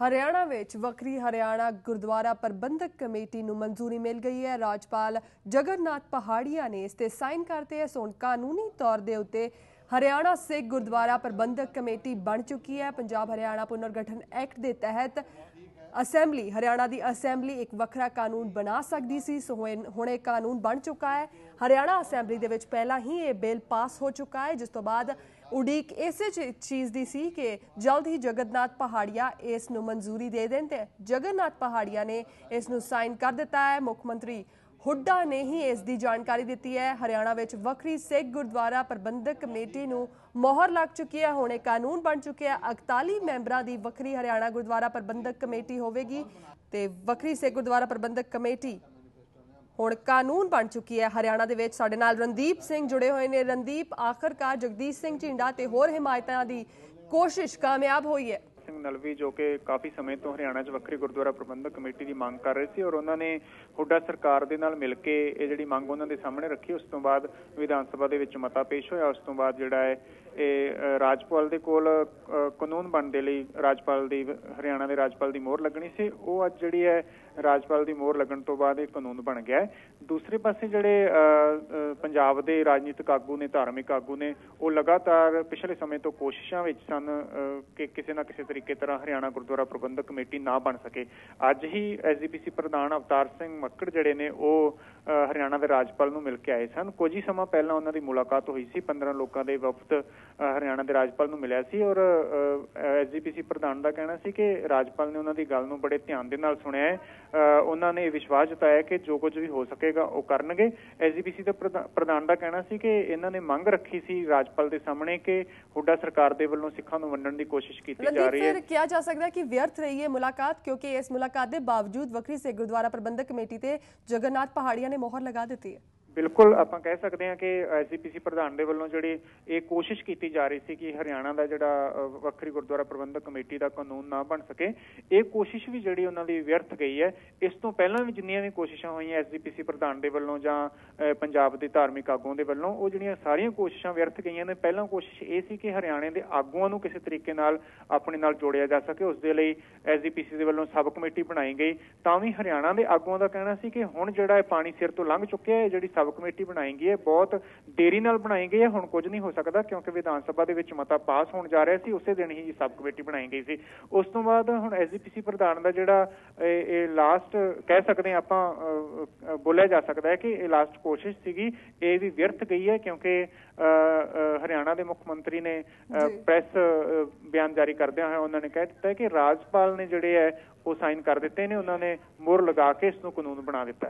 ਹਰਿਆਣਾ ਵਿੱਚ ਵੱਖਰੀ ਹਰਿਆਣਾ ਗੁਰਦੁਆਰਾ ਪ੍ਰਬੰਧਕ ਕਮੇਟੀ ਨੂੰ ਮਨਜ਼ੂਰੀ ਮਿਲ ਗਈ ਹੈ। ਰਾਜਪਾਲ ਜਗਨਨਾਥ ਪਹਾੜੀਆ ਨੇ ਇਸ ਤੇ ਸਾਈਨ ਕਰਤੇ ਇਸ ਹੁਣ ਕਾਨੂੰਨੀ ਤੌਰ ਦੇ ਉੱਤੇ ਹਰਿਆਣਾ ਸਿੱਖ ਗੁਰਦੁਆਰਾ ਪ੍ਰਬੰਧਕ ਕਮੇਟੀ ਬਣ ਚੁੱਕੀ ਹੈ। ਪੰਜਾਬ ਹਰਿਆਣਾ ਪੁਨਰਗਠਨ ਐਕਟ ਦੇ ਤਹਿਤ ਅਸੈਂਬਲੀ, ਹਰਿਆਣਾ ਦੀ ਅਸੈਂਬਲੀ ਇੱਕ ਵੱਖਰਾ ਕਾਨੂੰਨ ਬਣਾ ਸਕਦੀ ਸੀ, ਸੋ ਹੁਣ ਇਹ ਕਾਨੂੰਨ ਬਣ ਚੁੱਕਾ ਹੈ। ਹਰਿਆਣਾ ਅਸੈਂਬਲੀ ਦੇ ਵਿੱਚ ਪਹਿਲਾਂ ਹੀ ਇਹ ਬਿੱਲ ਪਾਸ ਹੋ ਚੁੱਕਾ ਹੈ, ਜਿਸ ਤੋਂ ਬਾਅਦ ਉਡੀਕ ਇਸੇ ਚੀਜ਼ ਦੀ ਸੀ ਕਿ ਜਲਦ ਹੀ ਜਗਨਨਾਥ ਪਹਾੜੀਆ ਇਸ ਨੂੰ ਮਨਜ਼ੂਰੀ ਦੇ ਦੇਣ ਤੇ ਜਗਨਨਾਥ ਪਹਾੜੀਆ ਨੇ ਇਸ ਨੂੰ ਸਾਈਨ ਕਰ ਦਿੱਤਾ ਹੈ। ਮੁੱਖ ਮੰਤਰੀ ਹੁੱਡਾ ਨੇ ਹੀ ਇਸ ਦੀ ਜਾਣਕਾਰੀ ਦਿੱਤੀ ਹੈ। ਹਰਿਆਣਾ ਵਿੱਚ ਵੱਖਰੀ ਸਿੱਖ ਗੁਰਦੁਆਰਾ ਪ੍ਰਬੰਧਕ ਕਮੇਟੀ ਨੂੰ ਮੋਹਰ ਲੱਗ ਚੁੱਕੀ ਹੈ। ਹੁਣ ਕਾਨੂੰਨ ਬਣ ਚੁੱਕਿਆ 41 ਮੈਂਬਰਾਂ ਦੀ ਵੱਖਰੀ ਹਰਿਆਣਾ ਗੁਰਦੁਆਰਾ ਪ੍ਰਬੰਧਕ ਕਮੇਟੀ ਹੋਵੇਗੀ ਤੇ ਵੱਖਰੀ ਸਿੱਖ ਗੁਰਦੁਆਰਾ ਪ੍ਰਬੰਧਕ ਕਮੇਟੀ ਹੁਣ ਕਾਨੂੰਨ ਬਣ ਚੁੱਕੀ ਹੈ। ਹਰਿਆਣਾ ਦੇ ਵਿੱਚ ਸਾਡੇ ਨਾਲ ਰਣਦੀਪ ਸਿੰਘ ਜੁੜੇ ਹੋਏ ਨੇ। ਰਣਦੀਪ, ਆਖਰਕਾਰ ਜਗਦੀਸ਼ ਸਿੰਘ ਝਿੰਡਾ ਤੇ ਹੋਰ ਹਿਮਾਇਤਾਂ ਦੀ ਕੋਸ਼ਿਸ਼ ਕਾਮਯਾਬ ਹੋਈ ਹੈ। ਸਿੰਘ ਨਲਵੀ ਜੋ ਕਿ ਕਾਫੀ ਸਮੇਂ ਤੋਂ ਹਰਿਆਣਾ 'ਚ ਵੱਖਰੀ ਗੁਰਦੁਆਰਾ ਪ੍ਰਬੰਧਕ ਕਮੇਟੀ ਦੀ ਮੰਗ ਕਰ ਰਹੇ ਸੀ ਔਰ ਉਹਨਾਂ ਨੇ ਹੁੱਡਾ ਸਰਕਾਰ ਦੇ ਨਾਲ ਮਿਲ ਕੇ ਇਹ ਜਿਹੜੀ ਮੰਗ ਉਹਨਾਂ ਦੇ ਸਾਹਮਣੇ ਰੱਖੀ ਉਸ ਤੋਂ ਬਾਅਦ ਵਿਧਾਨ ਸਭਾ ਦੇ ਵਿੱਚ ਮਤਾ ਪੇਸ਼ ਹੋਇਆ ਉਸ ਤੋਂ ਬਾਅਦ ਜਿਹੜਾ ਹੈ ਇਹ ਰਾਜਪਾਲ ਦੇ ਕੋਲ ਕਾਨੂੰਨ ਬਣਨ ਲਈ ਰਾਜਪਾਲ ਦੀ ਹਰਿਆਣਾ ਦੇ ਰਾਜਪਾਲ ਦੀ ਮੋਹਰ ਲੱਗਣੀ ਸੀ। ਉਹ ਅੱਜ ਜਿਹੜੀ ਹੈ ਰਾਜਪਾਲ ਦੀ ਮੋਹਰ ਲੱਗਣ ਤੋਂ ਬਾਅਦ ਇਹ ਕਾਨੂੰਨ ਬਣ ਗਿਆ ਹੈ। ਦੂਸਰੇ ਪਾਸੇ ਜਿਹੜੇ ਅ, ਪੰਜਾਬ ਦੇ ਰਾਜਨੀਤਿਕ ਆਗੂ ਨੇ ਧਾਰਮਿਕ ਆਗੂ ਨੇ ਉਹ ਲਗਾਤਾਰ ਪਿਛਲੇ ਸਮੇਂ ਤੋਂ ਕੋਸ਼ਿਸ਼ਾਂ ਵਿੱਚ ਸਨ ਅ, ਕਿ ਕਿਸੇ ਨਾ ਕਿਸੇ ਤਰੀਕੇ ਤਰ੍ਹਾਂ ਹਰਿਆਣਾ ਗੁਰਦੁਆਰਾ ਪ੍ਰਬੰਧਕ ਕਮੇਟੀ ਨਾ ਬਣ ਸਕੇ। ਅੱਜ ਹੀ ਐਸਜੀਪੀਸੀ ਪ੍ਰਧਾਨ ਅਵਤਾਰ ਸਿੰਘ ਮੱਕੜ ਜਿਹੜੇ ਨੇ ਉਹ ਹਰਿਆਣਾ ਦੇ ਰਾਜਪਾਲ ਨੂੰ ਮਿਲ ਕੇ ਆਏ ਸਨ। ਕੁਝ ਹੀ ਸਮਾਂ ਪਹਿਲਾਂ ਉਹਨਾਂ ਦੀ ਮੁਲਾਕਾਤ ਹੋਈ ਸੀ। 15 ਲੋਕਾਂ ਦੇ ਵਫਦ ਹਰਿਆਣਾ ਦੇ ਰਾਜਪਾਲ ਨੂੰ ਮਿਲਿਆ ਸੀ ਔਰ ਐਸਜੀਪੀਸੀ ਪ੍ਰਧਾਨ ਦਾ ਕਹਿਣਾ ਸੀ ਕਿ ਰਾਜਪਾਲ ਨੇ ਉਹਨਾਂ ਦੀ ਗੱਲ ਨੂੰ ਬੜੇ ਧਿਆਨ ਦੇ ਨਾਲ ਸੁਣਿਆ ਹੈ। ਉਹਨਾਂ ਨੇ ਵਿਸ਼ਵਾਸ ਜਤਾਇਆ ਕਿ ਜੋ ਕੁਝ ਵੀ ਹੋ ਸਕੇਗਾ ਉਹ ਕਰਨਗੇ। ਐਸਜੀਪੀਸੀ ਦੇ ਪ੍ਰਧਾ- ਪ੍ਰਧਾਨ ਦਾ ਕਹਿਣਾ ਸੀ ਕਿ ਇਹਨਾਂ ਨੇ ਮੰਗ ਰੱਖੀ ਸੀ ਰਾਜਪਾਲ ਦੇ ਸਾਹਮਣੇ ਕਿ ਹੁੱਡਾ ਸਰਕਾਰ ਦੇ ਵੱਲੋਂ ਸਿੱਖਾਂ ਨੂੰ ਵੰਡਣ ਦੀ ਕੋਸ਼ਿਸ਼ ਕੀਤੀ ਜਾ ਰਹੀ ਹੈ। ਫਿਰ ਕਿਹਾ ਜਾ ਸਕਦਾ ਕਿ ਵਿਅਰਥ ਰਹੀ ਹੈ ਮੁਲਾਕਾਤ, ਕਿਉਂਕਿ ਇਸ ਮੁਲਾਕਾਤ ਦੇ ਬਾਵਜੂਦ ਵੱਖਰੀ ਸਿੱਖ ਗੁਰਦੁਆਰਾ ਪ੍ਰਬੰਧਕ ਕਮੇਟੀ ਤੇ ਜਗਨਨਾਥ ਪਹਾੜੀਆ ਨੇ ਮੋਹਰ ਲਗਾ ਦਿੱਤੀ ਹੈ। ਬਿਲਕੁਲ ਆਪਾਂ ਕਹਿ ਸਕਦੇ ਹਾਂ ਕਿ ਐਸਜੀਪੀਸੀ ਪ੍ਰਧਾਨ ਦੇ ਵੱਲੋਂ ਜਿਹੜੀ ਇਹ ਕੋਸ਼ਿਸ਼ ਕੀਤੀ ਜਾ ਰਹੀ ਸੀ ਕਿ ਹਰਿਆਣਾ ਦਾ ਜਿਹੜਾ ਵੱਖਰੀ ਗੁਰਦੁਆਰਾ ਪ੍ਰਬੰਧਕ ਕਮੇਟੀ ਦਾ ਕਾਨੂੰਨ ਨਾ ਬਣ ਸਕੇ, ਇਹ ਕੋਸ਼ਿਸ਼ ਵੀ ਜਿਹੜੀ ਉਹਨਾਂ ਦੀ ਵਿਅਰਥ ਗਈ ਹੈ। ਇਸ ਤੋਂ ਪਹਿਲਾਂ ਵੀ ਜਿੰਨੀਆਂ ਵੀ ਕੋਸ਼ਿਸ਼ਾਂ ਹੋਈਆਂ ਐਸਜੀਪੀਸੀ ਪ੍ਰਧਾਨ ਦੇ ਵੱਲੋਂ ਜਾਂ ਪੰਜਾਬ ਦੇ ਧਾਰਮਿਕ ਆਗੂਆਂ ਦੇ ਵੱਲੋਂ, ਉਹ ਜਿਹੜੀਆਂ ਸਾਰੀਆਂ ਕੋਸ਼ਿਸ਼ਾਂ ਵਿਅਰਥ ਗਈਆਂ ਨੇ, ਪਹਿਲਾਂ ਕੋਸ਼ਿਸ਼ ਇਹ ਸੀ ਕਿ ਹਰਿਆਣੇ ਦੇ ਆਗੂਆਂ ਨੂੰ ਕਿਸੇ ਤਰੀਕੇ ਨਾਲ ਆਪਣੇ ਨਾਲ ਜੋੜਿਆ ਜਾ ਸਕੇ। ਉਸ ਦੇ ਲਈ ਐਸਜੀਪੀਸੀ ਦੇ ਵੱਲੋਂ ਸਬ ਕਮੇਟੀ ਬਣਾਈ ਗਈ। ਤਾਂ ਵੀ ਹਰਿਆਣਾ ਦੇ ਆਗੂਆਂ ਦਾ ਕਹਿਣਾ ਸੀ ਕਿ ਹੁਣ ਜਿਹੜਾ ਇਹ ਪਾਣੀ ਸਿਰ ਤੋਂ ਲੰਘ ਚੁੱਕਿਆ ਹੈ ਜਿਹੜੀ ਸਬ ਕਮੇਟੀ ਬਣਾਈ ਗਈ ਹੈ ਬਹੁਤ ਦੇਰੀ ਨਾਲ ਬਣਾਈ ਗਈ ਹੈ ਹੁਣ ਕੁਝ ਨਹੀਂ ਹੋ ਸਕਦਾ ਕਿਉਂਕਿ ਵਿਧਾਨ ਸਭਾ ਦੇ ਵਿੱਚ ਮਤਾ ਪਾਸ ਹੋਣ ਜਾ ਰਿਹਾ ਸੀ ਉਸੇ ਦਿਨ ਹੀ ਸਬ ਕਮੇਟੀ ਬਣਾਈ ਗਈ ਸੀ ਉਸ ਤੋਂ ਬਾਅਦ ਹੁਣ ਐਸਜੀਪੀਸੀ ਪ੍ਰਧਾਨ ਦਾ ਜਿਹੜਾ ਇਹ ਲਾਸਟ ਕਹਿ ਸਕਦੇ ਹਾਂ ਆਪਾਂ ਬੋਲਿਆ ਜਾ ਸਕਦਾ ਹੈ ਕਿ ਇਹ ਲਾਸਟ ਕੋਸ਼ਿਸ਼ ਸੀਗੀ ਇਹ ਵੀ ਵਿਅਰਥ ਗਈ ਹੈ ਕਿਉਂਕਿ ਹਰਿਆਣਾ ਦੇ ਮੁੱਖ ਮੰਤਰੀ ਨੇ। ਪ੍ਰੈਸ ਬਿਆਨ ਜਾਰੀ ਕਰਦਿਆਂ ਹੋਇਆ ਉਹਨਾਂ ਨੇ ਕਹਿ ਦਿੱਤਾ ਕਿ ਰਾਜਪਾਲ ਨੇ ਜਿਹੜੇ ਹੈ ਉਹ ਸਾਈਨ ਕਰ ਦਿੱਤੇ ਨੇ ਉਹਨਾਂ ਨੇ ਮੋਹਰ ਲਗਾ ਕੇ ਇਸ ਨੂੰ ਕਾਨੂੰਨ ਬਣਾ ਦਿੱਤਾ